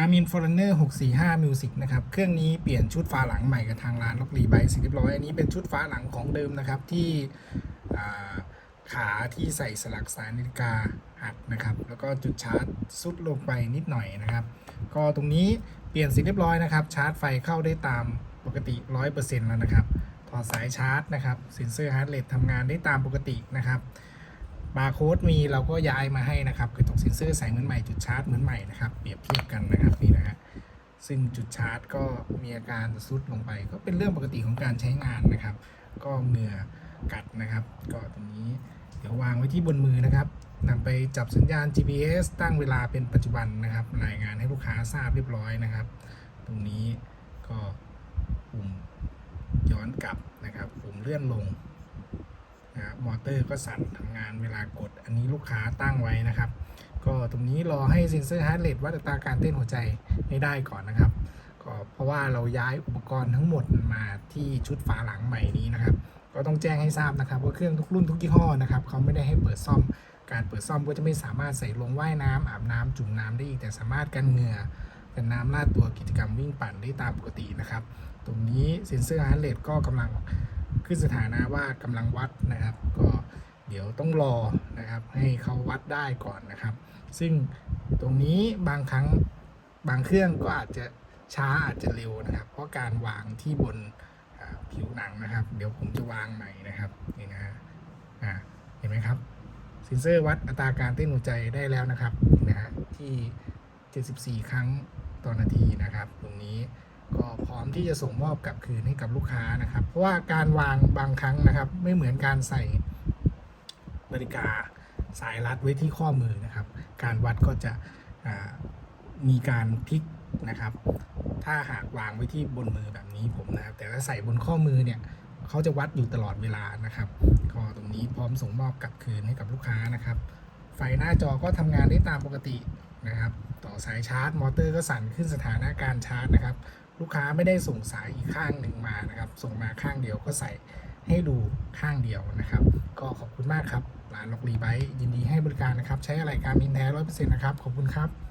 Garmin Forerunner 645 Music นะครับ เครื่องนี้เปลี่ยนชุดฝาหลังใหม่กับทางร้านล็อกรีไบเสร็จเรียบร้อยอันนี้เป็นชุดฝาหลังของเดิมนะครับที่ขาที่ใส่สลักสายนาฬิกาหักนะครับ แล้วก็จุดชาร์จสุดลงไปนิดหน่อยนะครับ ก็ตรงนี้เปลี่ยนเสร็จเรียบร้อยนะครับ ชาร์จไฟเข้าได้ตามปกติ 100%แล้วนะครับ ถอดสายชาร์จนะครับ เซ็นเซอร์ฮาร์ดเรททำงานได้ตามปกตินะครับ บาร์โค้ดมีเราก็ย้ายมาให้นะครับกระจกเซ็นเซอร์ใส่เหมือนใหม่จุดชาร์จเหมือนใหม่นะครับเปรียบเทียบกันนะครับนี่นะฮะซึ่งจุดชาร์จก็มีอาการซุดลงไป ก็เป็นเรื่องปกติของการใช้งานนะครับ ก็เหงื่อกัดนะครับ ก็ตรงนี้เดี๋ยววางไว้ที่บนมือนะครับนำไปจับสัญญาณ GPS ตั้งเวลาเป็นปัจจุบันนะครับรายงานให้ลูกค้าทราบเรียบร้อยนะครับ ตรงนี้ก็ปุ่มย้อนกลับนะครับปุ่มเลื่อนลง นะครับมอเตอร์ก็สั่นทำงานเวลากด อันนี้ลูกค้าตั้งไว้นะครับ ก็ตรงนี้รอให้เซ็นเซอร์ฮาร์ดเรทวัดอัตราการเต้นหัวใจให้ได้ก่อนนะครับ ก็เพราะว่าเราย้ายอุปกรณ์ทั้งหมดมาที่ชุดฝาหลังใหม่นี้นะครับ ก็ต้องแจ้งให้ทราบนะครับว่าเครื่องทุกรุ่นทุกยี่ห้อนะครับเขาไม่ได้ให้เปิดซ่อม การเปิดซ่อมก็จะไม่สามารถใส่ลงว่ายน้ำอาบน้ำจุ่มน้ำได้อีกแต่สามารถกันเหงื่อกันน้ำลาดตัวกิจกรรมวิ่งปั่นได้ตามปกตินะครับ ตรงนี้เซ็นเซอร์ฮาร์ดเรทก็กำลัง ขึ้นสถานะว่ากำลังวัดนะครับ ก็เดี๋ยวต้องรอนะครับให้เขาวัดได้ก่อนนะครับ ซึ่งตรงนี้บางครั้งบางเครื่องก็อาจจะช้าอาจจะเร็วนะครับ เพราะการวางที่บนผิวหนังนะครับ เดี๋ยวผมจะวางใหม่นะครับนี่นะฮะอ่าเห็นไหมครับเซ็นเซอร์วัดอัตราการเต้นหัวใจได้แล้วนะครับนะฮะที่ 74 ครั้งต่อนาทีนะครับ ตรงนี้ ที่จะส่งมอบกลับคืนให้กับลูกค้านะครับ เพราะว่าการวางบางครั้งนะครับ ไม่เหมือนการใส่นาฬิกาสายรัดไว้ที่ข้อมือนะครับ การวัดก็จะมีการพลิกนะครับ ถ้าหากวางไว้ที่บนมือแบบนี้ผมนะครับ แต่ถ้าใส่บนข้อมือเนี่ยเขาจะวัดอยู่ตลอดเวลานะครับก็ตรงนี้พร้อมส่งมอบกลับคืนให้กับลูกค้านะครับ ไฟหน้าจอก็ทำงานได้ตามปกติ นะครับ ต่อสายชาร์จมอเตอร์ก็สั่นขึ้นสถานะการชาร์จนะครับ ลูกค้าไม่ได้ส่งสายอีกข้างหนึ่งมานะครับ ส่งมาข้างเดียวก็ใส่ให้ดูข้างเดียวนะครับ ก็ขอบคุณมากครับร้านล็อกรีไบยินดีให้บริการนะครับ ใช้อะไรการมินแท้ร้อยเปอร์เซ็นต์นะครับ ขอบคุณครับ